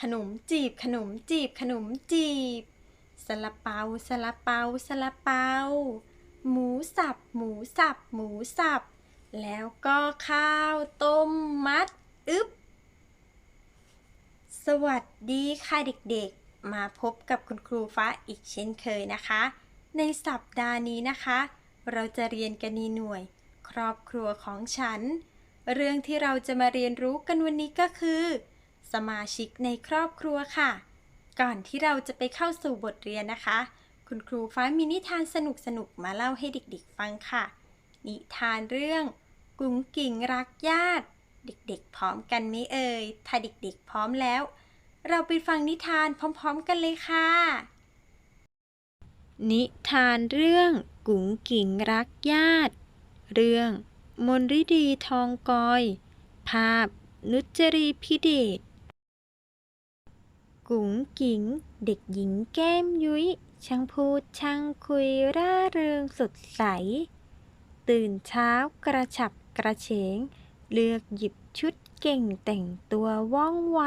ขนมจีบขนมจีบขนมจีบสลาเปาสลาเปาสลาเปา หมูสับ หมูสับ หมูสับ แล้วก็ข้าวต้มมัดอึบสวัสดีค่ะเด็กๆ มาพบกับคุณครูฟ้าอีกเช่นเคยนะคะ ในสัปดาห์นี้นะคะ เราจะเรียนกันในหน่วย ครอบครัวของฉัน เรื่องที่เราจะมาเรียนรู้กันวันนี้ก็คือ สมาชิกในครอบครัวค่ะ ก่อนที่เราจะไปเข้าสู่บทเรียนนะคะ คุณครูฟ้ามีนิทานสนุกๆมาเล่าให้เด็กๆฟังค่ะ นิทานเรื่องกุ๋งกิ่งรักญาติ เด็กๆ พร้อมกันไหมเอ่ย ถ้าเด็กๆ พร้อมแล้ว เราไปฟังนิทานพร้อมๆกันเลยค่ะ นิทานเรื่องกุ๋งกิ่งรักญาติ เรื่อง มนฤดีทองกอย ภาพ นุจรีพิเดชกุ๋งกิ๋งเด็กหญิงแก้มยุ้ย ช่างพูดช่างคุยร่าเริงสดใส ตื่นเช้ากระฉับกระเฉง เลือกหยิบชุดเก่งแต่งตัวว่องไว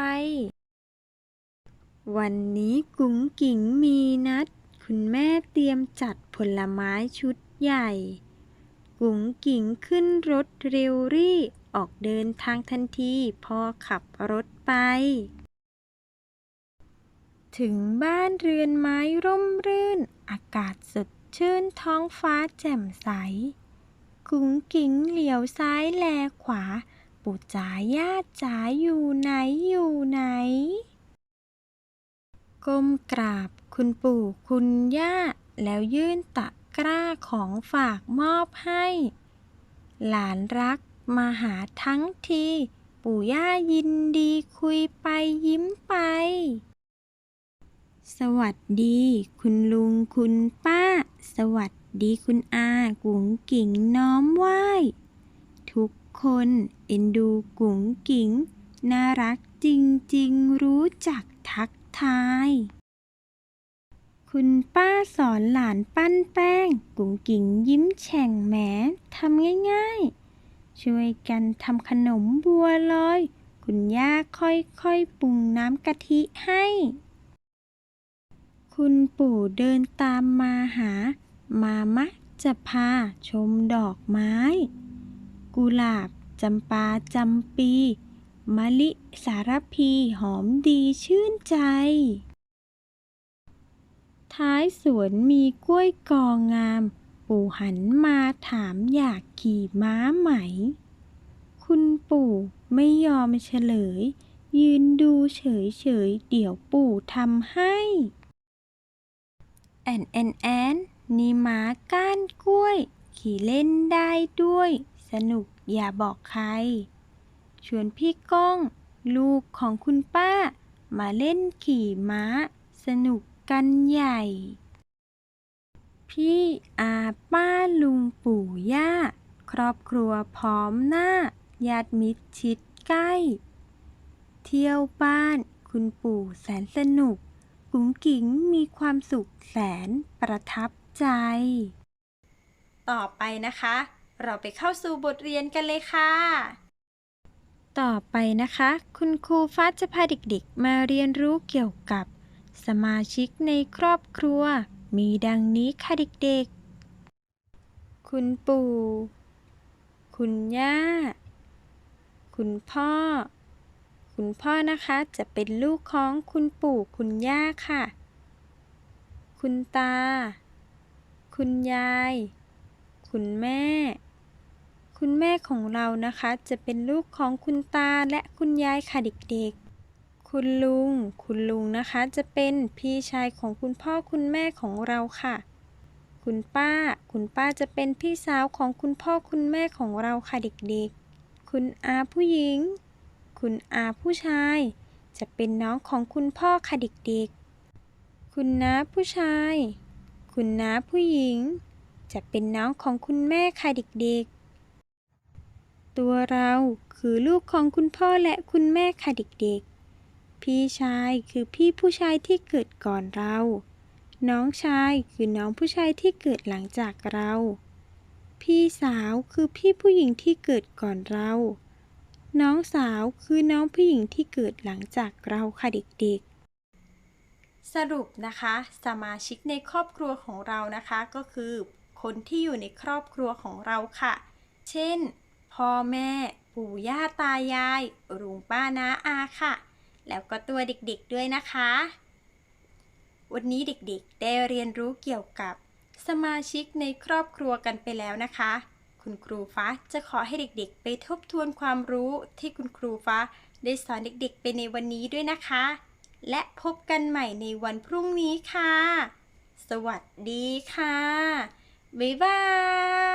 วันนี้กุ๋งกิ๋งมีนัด คุณแม่เตรียมจัดผลไม้ชุดใหญ่ กุ๋งกิ๋งขึ้นรถเร็วรี่ออกเดินทางทันทีพอขับรถไป ถึงบ้านเรือนไม้ร่มรื่น อากาศสดชื่นท้องฟ้าแจ่มใส กุ๋งกิ๋งเหลียวซ้ายแลขวา ปู่จ๋าย่าจ๋าอยู่ไหนอยู่ไหน ก้มกราบคุณปู่คุณย่า แล้วยื่นตะ กร้าของฝากมอบให้ หลานรักมาหาทั้งที ปู่ย่ายินดีคุยไปยิ้มไป สวัสดี คุณลุงคุณป้า สวัสดีคุณอากุ๋งกิ่งน้อมไหว้ทุกคนเอ็นดูกุ๋งกิ่งน่ารักจริง ๆ รู้จักทักทาย คุณป้าสอนหลานปั้นแป้ง กุ๋งกิ่งยิ้มแฉ่งแหมทำง่ายๆ ช่วยกันทำขนมบัวลอย คุณย่าค่อยๆ ปรุงน้ำกะทิให้ คุณปู่เดินตามมาหา มามักจะพาชมดอกไม้ กุหลาบจำปาจำปี มะลิสารพีหอมดีชื่นใจ ท้ายสวนมีกล้วยกองงาม ปู่หันมาถามอยากขี่ม้าไหม คุณปู่ไม่ยอมเฉลย ยืนดูเฉยๆเดี๋ยวปู่ทำให้ แอนแอนแอนนี่ม้าก้านกล้วย ขี่เล่นได้ด้วย สนุกอย่าบอกใคร ชวนพี่ก้อง ลูกของคุณป้า มาเล่นขี่ม้า สนุก กันใหญ่ พี่อาป้าลุงปู่ย่า ครอบครัวพร้อมหน้าญาติมิตรชิดใกล้ เที่ยวบ้านคุณปู่แสนสนุก กุ๋งกิ๋งมีความสุขแสนประทับใจ ต่อไปนะคะ เราไปเข้าสู่บทเรียนกันเลยค่ะ ต่อไปนะคะ คุณครูฟ้าจะพาเด็กๆ มาเรียนรู้เกี่ยวกับ สมาชิกในครอบครัว มีดังนี้ค่ะเด็กๆ คุณปู่ คุณย่า คุณพ่อ คุณพ่อนะคะจะเป็นลูกของคุณปู่คุณย่าค่ะ คุณตา คุณยาย คุณแม่ คุณแม่ของเรานะคะ จะเป็นลูกของคุณตาและคุณยายค่ะเด็กๆ คุณลุง คุณลุงนะคะ จะเป็นพี่ชายของคุณพ่อคุณแม่ของเราค่ะ คุณป้า คุณป้าจะเป็นพี่สาวของคุณพ่อคุณแม่ของเราค่ะเด็กๆ คุณอาผู้หญิง คุณอาผู้ชาย จะเป็นน้องของคุณพ่อค่ะเด็กๆ คุณน้าผู้ชาย คุณน้าผู้หญิง จะเป็นน้องของคุณแม่ค่ะเด็กๆ ตัวเราคือลูกของคุณพ่อและคุณแม่ค่ะเด็กๆ พี่ชายคือพี่ผู้ชายที่เกิดก่อนเรา น้องชายคือน้องผู้ชายที่เกิดหลังจากเรา พี่สาวคือพี่ผู้หญิงที่เกิดก่อนเรา น้องสาวคือน้องผู้หญิงที่เกิดหลังจากเราค่ะเด็กๆ สรุปนะคะ สมาชิกในครอบครัวของเรานะคะก็คือ คนที่อยู่ในครอบครัวของเราค่ะ เช่น พ่อแม่ ปู่ย่าตายาย ลุงป้าน้าอาค่ะ แล้วก็ตัวเด็กๆด้วยนะคะ วันนี้เด็กๆ ได้เรียนรู้เกี่ยวกับสมาชิกในครอบครัวกันไปแล้วนะคะ คุณครูฟ้าจะขอให้เด็กๆ ไปทบทวนความรู้ที่คุณครูฟ้าได้สอนเด็กๆ ไปในวันนี้ด้วยนะคะ และพบกันใหม่ในวันพรุ่งนี้ค่ะ สวัสดีค่ะ บ๊ายบาย